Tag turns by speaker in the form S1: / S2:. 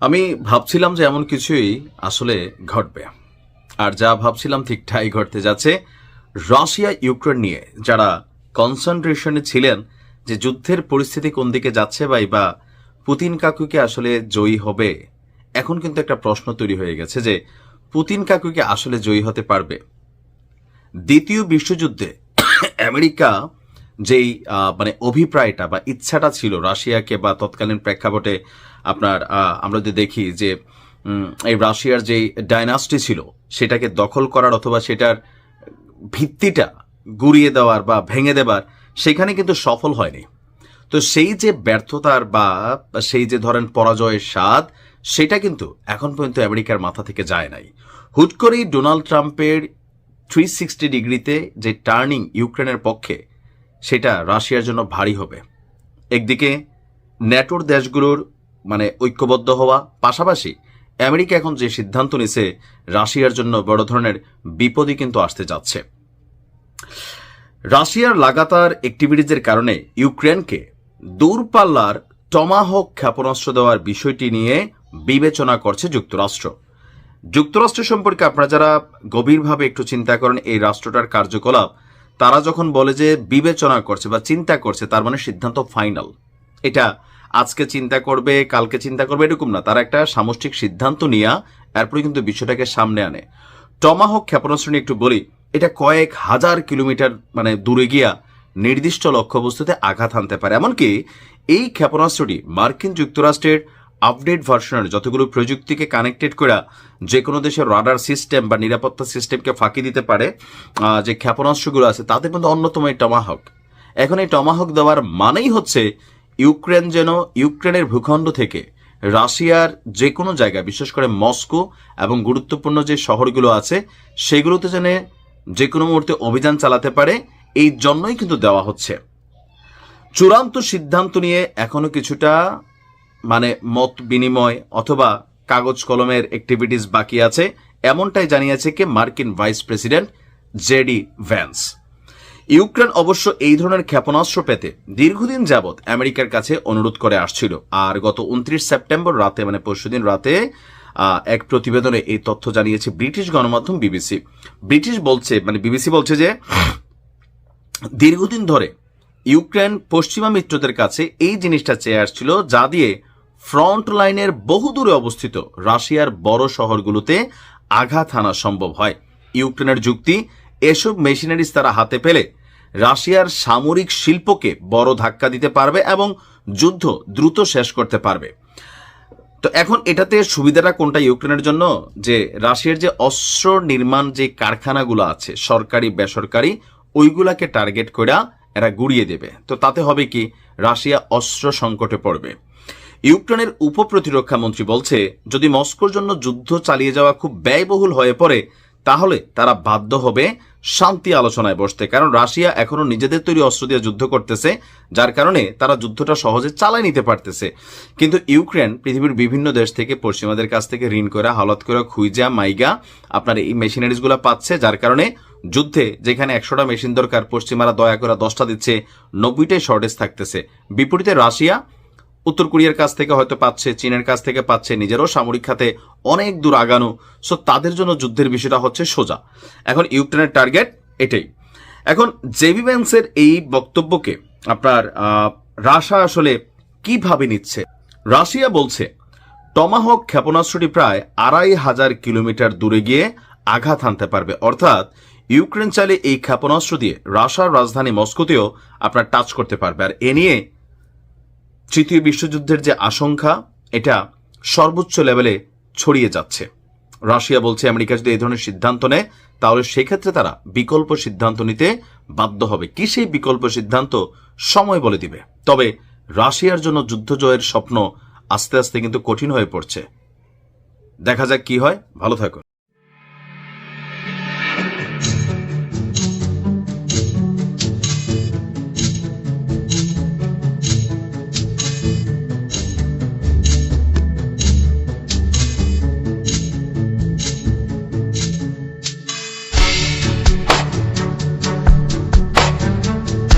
S1: আমি ভাবছিলাম যে এমন কিছুই আসলে ঘটবে। আর যা ভাবছিলাম ঠিক ঠাই ঘটতে যাচ্ছে। রাশিয়া, ইউক্রেন নিয়ে যারা কনসেন্ট্রেশনে ছিলেন, যে যুদ্ধের পরিস্থিতি কোন দিকে যাচ্ছে ভাই বা পুতিন কাকুকে আসলে জয়ী হবে, এখন কিন্তু একটা প্রশ্ন তৈরি হয়ে গেছে যে পুতিন কাকুকে আসলে জয়ী হতে পারবে। দ্বিতীয় বিশ্বযুদ্ধে আমেরিকা যেই মানে অভিপ্রায়টা বা ইচ্ছাটা ছিল রাশিয়াকে বা তৎকালীন প্রেক্ষাপটে আপনার আমরা যদি দেখি যে এই রাশিয়ার যেই ডাইনাস্টি ছিল সেটাকে দখল করার অথবা সেটার ভিত্তিটা গুড়িয়ে দেওয়ার বা ভেঙে দেবার সেখানে কিন্তু সফল হয়নি। তো সেই যে ব্যর্থতার বা সেই যে ধরেন পরাজয়ের স্বাদ সেটা কিন্তু এখন পর্যন্ত আমেরিকার মাথা থেকে যায় নাই। হুট করেই ডোনাল্ড ট্রাম্পের থ্রি সিক্সটি ডিগ্রিতে যে টার্নিং ইউক্রেনের পক্ষে সেটা রাশিয়ার জন্য ভারী হবে। একদিকে ন্যাটোর দেশগুলোর মানে ঐক্যবদ্ধ হওয়া, পাশাপাশি আমেরিকা এখন যে সিদ্ধান্ত নিছে রাশিয়ার জন্য বড় ধরনের বিপদই কিন্তু আসতে যাচ্ছে। রাশিয়ার লাগাতার অ্যাক্টিভিটিজের কারণে ইউক্রেনকে দূরপাল্লার টমাহক ক্ষেপণাস্ত্র দেওয়ার বিষয়টি নিয়ে বিবেচনা করছে যুক্তরাষ্ট্র। যুক্তরাষ্ট্র সম্পর্কে আপনারা যারা গভীরভাবে একটু চিন্তা করেন, এই রাষ্ট্রটার কার্যকলাপ তারা যখন বলে যে বিবেচনা করছে বা চিন্তা করছে, তার মানে সিদ্ধান্ত ফাইনাল। এটা আজকে চিন্তা করবে, কালকে চিন্তা করবে, এরকম না। তারা একটা সামষ্টিক সিদ্ধান্ত নিয়ে এরপরে কিন্তু বিষয়টাকে সামনে আনে। টমাহক ক্ষেপণাস্ত্র নিয়ে একটু বলি, এটা কয়েক হাজার কিলোমিটার মানে দূরে গিয়া নির্দিষ্ট লক্ষ্যবস্তুতে আঘাত হানতে পারে। এমনকি এই ক্ষেপণাস্ত্রটি মার্কিন যুক্তরাষ্ট্রের আপডেট ভার্সনের যতগুলো প্রযুক্তিকে কানেক্টেড করা যে কোনো দেশের রাডার সিস্টেম বা নিরাপত্তা সিস্টেমকে ফাঁকি দিতে পারে যে ক্ষেপণাস্ত্রগুলো আছে, তাদের মধ্যে অন্যতম এই টমাহক। এখন এই টমাহক দেওয়ার মানেই হচ্ছে ইউক্রেন যেন ইউক্রেনের ভূখণ্ড থেকে রাশিয়ার যে কোনো জায়গায়, বিশেষ করে মস্কো এবং গুরুত্বপূর্ণ যে শহরগুলো আছে, সেগুলোতে যেন যে কোনো মুহূর্তে অভিযান চালাতে পারে, এই জন্যই কিন্তু দেওয়া হচ্ছে। চূড়ান্ত সিদ্ধান্ত নিয়ে এখনও কিছুটা মানে মত বিনিময় অথবা কাগজ কলমের অ্যাক্টিভিটিস বাকি আছে, এমনটাই জানিয়েছে কে মার্কিন vice president JD Vance. Ukraine অবশ্য এই ধরনের ক্ষেপণাস্ত্র পেতে দীর্ঘদিন যাবৎ আমেরিকার কাছে অনুরোধ করে আসছিল। আর গত উনত্রিশ সেপ্টেম্বর রাতে মানে পরশুদিন রাতে এক প্রতিবেদনে এই তথ্য জানিয়েছে ব্রিটিশ গণমাধ্যম বিবিসি। ব্রিটিশ বলছে মানে বিবিসি বলছে যে, দীর্ঘদিন ধরে ইউক্রেন পশ্চিমা মিত্রদের কাছে এই জিনিসটা চেয়ে আসছিল যা দিয়ে ফ্রন্ট লাইনের বহু দূরে অবস্থিত রাশিয়ার বড় শহরগুলোতে আঘাত হানা সম্ভব হয়। ইউক্রেনের যুক্তি, এসব মেশিনারিজ তারা হাতে পেলে রাশিয়ার সামরিক শিল্পকে বড় ধাক্কা দিতে পারবে এবং যুদ্ধ দ্রুত শেষ করতে পারবে। তো এখন এটাতে সুবিধাটা কোনটা ইউক্রেনের জন্য? যে রাশিয়ার যে অস্ত্র নির্মাণ যে কারখানাগুলো আছে, সরকারি, বেসরকারি, ওইগুলাকে টার্গেট করে এরা গুড়িয়ে দেবে। তো তাতে হবে কি? রাশিয়া অস্ত্র সংকটে পড়বে। ইউক্রেনের উপপ্রতিরক্ষা মন্ত্রী বলছে, যদি মস্কোর জন্য যুদ্ধ চালিয়ে যাওয়া খুব ব্যয়বহুল হয়ে পড়ে, তাহলে তারা বাধ্য হবে শান্তি আলোচনায় বসতে। কারণ রাশিয়া এখনও নিজেদের তৈরি অস্ত্র দিয়ে যুদ্ধ করতেছে, যার কারণে তারা যুদ্ধটা সহজে চালায় নিতে পারতেছে। কিন্তু ইউক্রেন পৃথিবীর বিভিন্ন দেশ থেকে, পশ্চিমাদের কাছ থেকে ঋণ করা, হালত করা খুইজা মাইগা আপনার এই মেশিনারিজগুলো পাচ্ছে, যার কারণে যুদ্ধে যেখানে একশোটা মেশিন দরকার, পশ্চিমারা দয়া করে দশটা দিচ্ছে, নব্বইটাই শর্টেজ থাকতেছে। বিপরীতে রাশিয়া, উত্তর কোরিয়ার কাছ থেকে হয়তো পাচ্ছে, চীনের কাছ থেকে পাচ্ছে, নিজেরও সামরিক খাতে অনেক দূর আগানো। সো তাদের জন্য যুদ্ধের বিষয়টা হচ্ছে সোজা। এখন ইউক্রেনের টার্গেট এটাই। এখন জেবি ব্যান্সের এই বক্তব্যকে আপনার রাশা আসলে কীভাবে নিচ্ছে? রাশিয়া বলছে, টমাহক ক্ষেপণাস্ত্রটি প্রায় আড়াই হাজার কিলোমিটার দূরে গিয়ে আঘাত হানতে পারবে। অর্থাৎ ইউক্রেন চাইলে এই ক্ষেপণাস্ত্র দিয়ে রাশার রাজধানী মস্কোতেও আপনার টাচ করতে পারবে। আর এ নিয়ে তৃতীয় বিশ্বযুদ্ধের যে আশঙ্কা, এটা সর্বোচ্চ লেভেলে ছড়িয়ে যাচ্ছে। রাশিয়া বলছে, আমেরিকা যদি এই ধরনের সিদ্ধান্ত নেয়, তাহলে সেক্ষেত্রে তারা বিকল্প সিদ্ধান্ত নিতে বাধ্য হবে। কি সেই বিকল্প সিদ্ধান্ত, সময় বলে দিবে। তবে রাশিয়ার জন্য যুদ্ধ জয়ের স্বপ্ন আস্তে আস্তে কিন্তু কঠিন হয়ে পড়ছে। দেখা যাক কি হয়। ভালো থাকুন।